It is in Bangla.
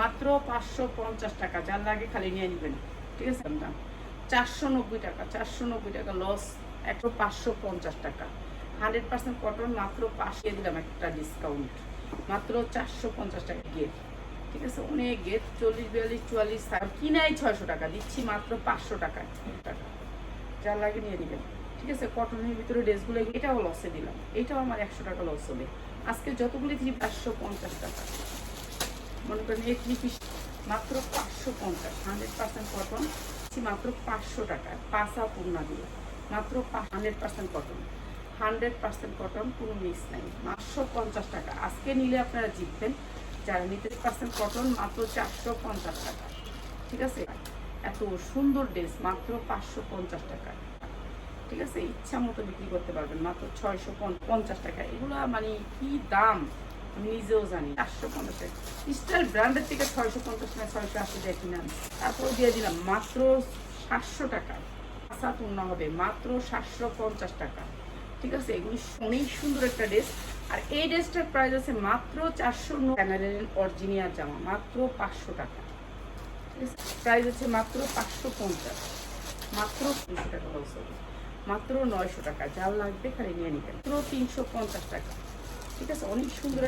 মাত্র পাঁচশো পঞ্চাশ টাকা, যার লাগে খালি নিয়ে নেবেন। ঠিক আছে? দাম। চারশো নব্বই টাকা, চারশো নব্বই টাকা লস, একশো পাঁচশো পঞ্চাশ টাকা। হান্ড্রেড পার্সেন্ট কটন, মাত্র পাঁচশো দিলাম একটা ডিসকাউন্ট মাত্র চারশো পঞ্চাশ টাকা গেট ঠিক আছে? অনেক গেট চল্লিশ, বিয়াল্লিশ, চুয়াল্লিশ কিনাই ছয়শো টাকা, দিচ্ছি মাত্র পাঁচশো টাকা। টাকা যার লাগে নিয়ে নেবেন। ঠিক আছে? কটনের ভিতরে ড্রেসগুলো, এটাও লসে দিলাম। এটাও আমার একশো টাকা লস হবে। আজকে যতগুলি দিচ্ছি পাঁচশো পঞ্চাশ টাকা। মনে করেন এই পিস মাত্র পাঁচশো পঞ্চাশ হান্ড্রেড পার্সেন্ট কটন মাত্র পাঁচশো টাকায় পাঁচা পূর্ণা দিয়ে। মাত্র hundred percent cotton hundred percent cotton কোনো মিস নাই। পাঁচশো পঞ্চাশ টাকা। আজকে নিলে আপনারা জিতবেন। যারা নিতে পার্সেন্ট কটন মাত্র চারশো পঞ্চাশ টাকা। ঠিক আছে? এত সুন্দর ড্রেস মাত্র পাঁচশো পঞ্চাশ টাকা। ঠিক আছে? ইচ্ছা মতো বিক্রি করতে পারবেন। মাত্র ছয়শো পঞ্চাশ টাকা। এগুলো মানে কি দাম? আমি নিজেও জানি। চারশো পঞ্চাশ স্টাইল ব্র্যান্ডের থেকে ছয়শো পঞ্চাশ না ছয়শো আশি দিয়ে দিলাম মাত্র সাতশো টাকা। আশা পূর্ণ হবে মাত্র সাতশো পঞ্চাশ টাকা। ঠিক আছে, এগুলি অনেক সুন্দর একটা ড্রেস। আর এই ড্রেসটার প্রাইস আছে মাত্র চারশো অরিজিনিয়ার জামা, মাত্র পাঁচশো টাকা। প্রাইস আছে মাত্র পাঁচশো পঞ্চাশ। মাত্র তিনশো টাকা মাত্র নয়শো টাকা। যার লাগবে খালি নিয়ে নেবেন। মাত্র তিনশো পঞ্চাশ টাকা। ঠিক আছে, অনেক সুন্দর